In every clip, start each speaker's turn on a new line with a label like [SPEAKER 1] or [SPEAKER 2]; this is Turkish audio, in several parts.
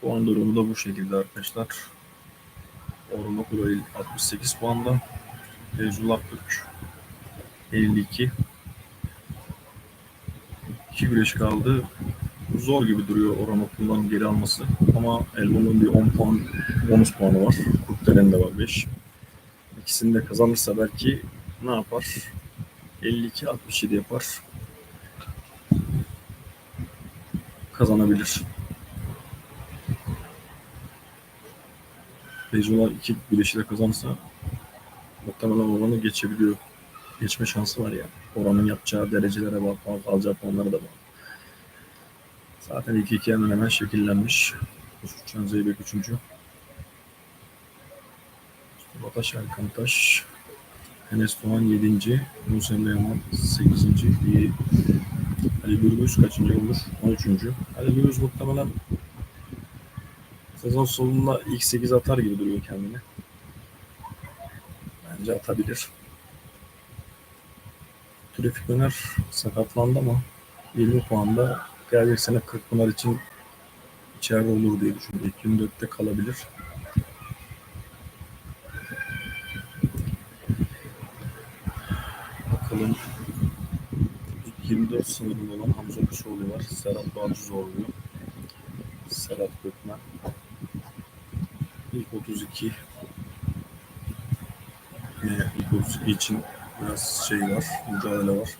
[SPEAKER 1] Puan durumu da bu şekilde arkadaşlar. Orma Kurayil 68 puanda. Feyzullah Türk 52. 2 güreş kaldı. Zor gibi duruyor Orhan Okulu'ndan geri alması. Ama Elbon'un bir 10 puan bonus puanı var. Kurtların de var 5. İkisini de kazanırsa belki ne yapar? 52-67 yapar. Kazanabilir. Feyzullah iki güreşi de kazanırsa muhtemelen oranı geçebiliyor. Geçme şansı var ya. Oranın yapacağı derecelere bak, alacağı puanlara da bak. Zaten 2-2 hemen hemen şekillenmiş. Uçan Zeybek 3. Bataş Erkantaş. Enes Doğan 7. Musa Yaman 8. İyi. Ali Gürbüz kaçıncı olur? 13. Ali Gürbüz muhtemelen sezon sonunda ilk 8 atar gibi duruyor kendini. Bence atabilir. Trafik Öner sakatlandı ama 20 puanda gelecek sene 40 Pınar için içeride olur diye düşünüyorum. İlk 24'te kalabilir. Bakalım ilk 24 sınırında olan Hamza Kuşoğlu var. Serhat Bağcı zorluyor. Serhat Gökmen. İlk 32 yine ilk 32 için biraz şey var, mücadele var.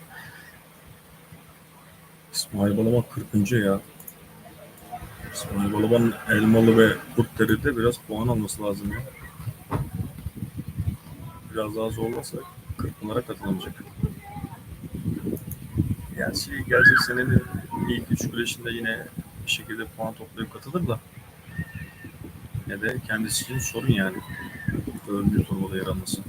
[SPEAKER 1] İsmail Balaban 40. ya. İsmail Balaban Elmalı ve Kurtderi'de biraz puan alması lazım ya. Biraz daha zorlarsa 40 bunlara katılamayacak. Gerçi gelecek senenin ilk üç güreşinde yine bir şekilde puan toplayıp katılır da ne de kendisi için sorun yani. Dördüncü torbada yer alması.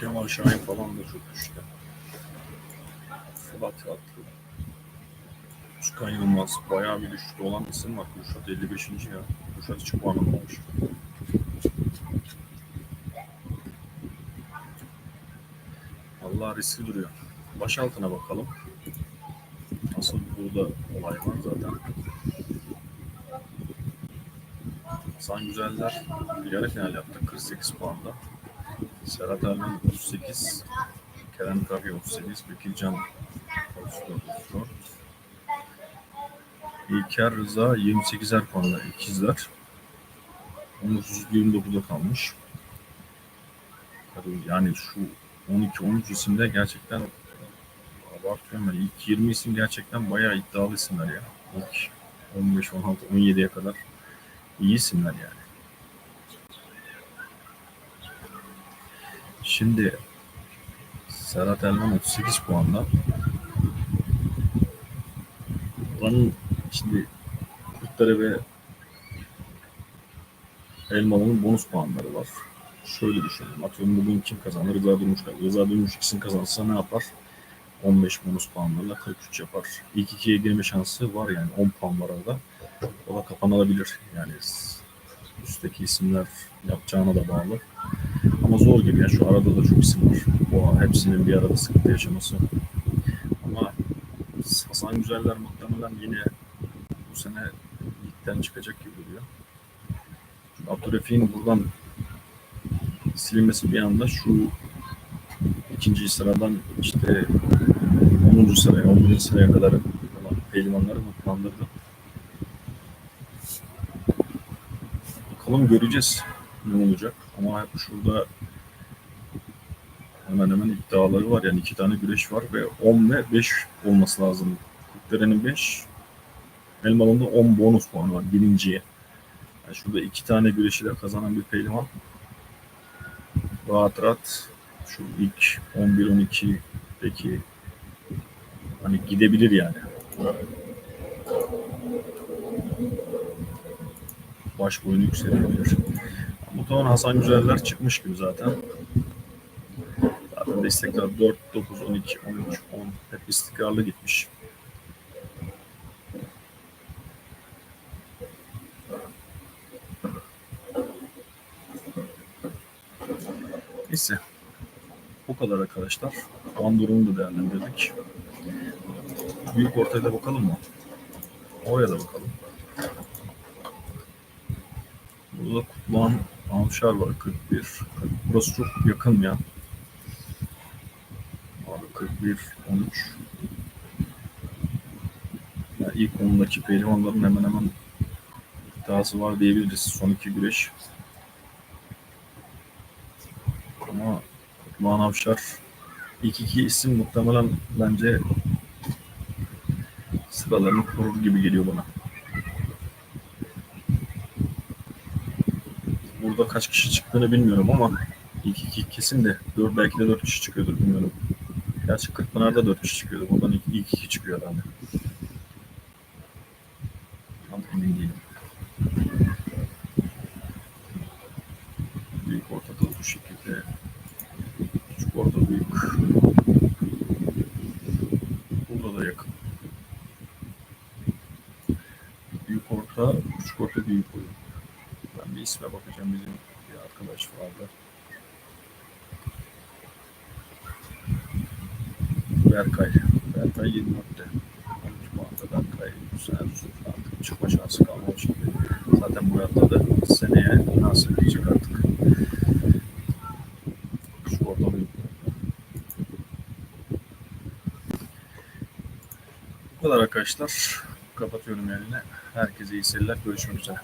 [SPEAKER 1] Kemal Şahin falan da çok düştü. Fırat Yatlı. Özkan Yılmaz bayağı bir düşüşte olan isim var. Kürşat 55. ya. Kürşat hiç puan almamış. Allah riskli duruyor. Baş altına bakalım. Asıl burada olay var zaten. Hasan Güzeller yarı final yaptı 48 puanda. Serhat Ermen 38, Kerem Kavya 38, Bekircan 34, 34. İlker Rıza 28'er puanla ikizler. 19-29'da kalmış. Yani şu 12-13 isimde gerçekten abartıyorum ben. İlk 20 isim gerçekten bayağı iddialı isimler ya. İlk 15, 16, 17'ye kadar iyi isimler yani. Şimdi Serhat Elman 38 puanla. Buranın şimdi Kurtları ve Elmalı'nın bonus puanları var. Şöyle düşünelim. Atıyorum bugün kim kazanır? Rıza Durmuş kazanır. Rıza Durmuş ikisini kazanırsa ne yapar? 15 bonus puanlarla 43 yapar. İlk ikiye girme şansı var yani 10 puan var arada. O da kapanabilir. Yani üstteki isimler yapacağına da bağlı. Ama zor gibi ya. Şu arada da çok isim var. O hepsinin bir arada sıkıntı yaşaması. Ama Hasan Güzeller muhtemelen yine bu sene ligden çıkacak gibi duruyor. Çünkü buradan silinmesi bir anda şu ikinci sıradan işte 10. sıraya, 11. sıraya kadar olan pehlivanları mutlandırdı. Bakalım göreceğiz ne olacak. Ama şurada hemen hemen iddiaları var. Yani iki tane güreş var ve 10 ve 5 olması lazım. Kırklareli'nin 5, Elmalı'nda 10 bonus puanı var birinciye. Yani şurada iki tane güreşi de kazanan bir pehlivan rahat rahat şu ilk 11-12'deki hani gidebilir yani. Baş boyunu yükselebilir. Muhtemelen Hasan Güzeller çıkmış gibi zaten. Zaten destekler 4, 9, 12, 13, 10 hep istikrarlı gitmiş. Neyse. Bu kadar arkadaşlar. Puan durumunu da değerlendirdik. Büyük ortaya da bakalım mı? Oraya da bakalım. Burada Kutluhan Avşar var 41. Burası çok yakın ya. Abi 41, 13. Yani ilk ondaki pehlivanların hemen hemen iddiası var diyebiliriz. Son iki güreş. Ama Kutluhan Avşar ilk iki isim muhtemelen bence sıralarını korur gibi geliyor bana. Burada kaç kişi çıktığını bilmiyorum ama ilk iki kesin de dört, belki de dört kişi çıkıyordur bilmiyorum. Gerçi Kırkpınar'da dört kişi çıkıyordu. Buradan ilk, ilk iki çıkıyor herhalde. Tam emin değilim. Büyük ortada bu şekilde. Küçük orta büyük. Burada da yakın. Büyük orta, küçük orta büyük oyun. Ben bir isme bakacağım bizim bir arkadaş vardı. Berkay. Berkay 24'te. 13 puanda Berkay Hüseyin artık çıkma şansı kalmamış gibi. Zaten bu hayatta da seneye nasıl diyecek artık. Şu orada büyük. Bu kadar arkadaşlar. Kapatıyorum yani. Herkese iyi seyirler. Görüşmek üzere.